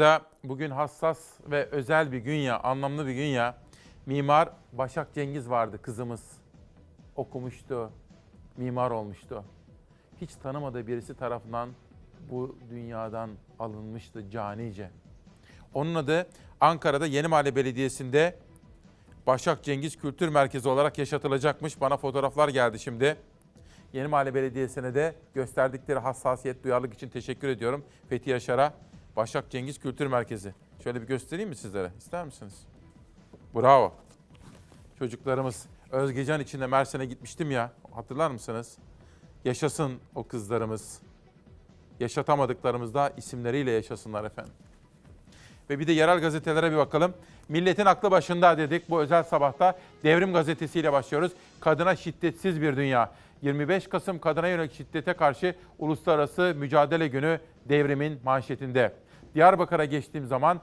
Da bugün hassas ve özel bir gün ya, anlamlı bir gün ya. Mimar Başak Cengiz vardı kızımız. Okumuştu, mimar olmuştu. Hiç tanımadığı birisi tarafından bu dünyadan alınmıştı canice. Onun adı Ankara'da Yeni Mahalle Belediyesi'nde Başak Cengiz Kültür Merkezi olarak yaşatılacakmış. Bana fotoğraflar geldi şimdi. Yeni Mahalle Belediyesi'ne de gösterdikleri hassasiyet, duyarlılık için teşekkür ediyorum. Fethi Yaşar'a Başak Cengiz Kültür Merkezi. Şöyle bir göstereyim mi sizlere? İster misiniz? Bravo. Çocuklarımız Özgecan içinde Mersin'e gitmiştim ya. Hatırlar mısınız? Yaşasın o kızlarımız. Yaşatamadıklarımız da isimleriyle yaşasınlar efendim. Ve bir de yerel gazetelere bir bakalım. Milletin aklı başında dedik bu özel sabahta. Devrim gazetesiyle başlıyoruz. Kadına şiddetsiz bir dünya. 25 Kasım kadına yönelik şiddete karşı Uluslararası Mücadele Günü devrimin manşetinde. Diyarbakır'a geçtiğim zaman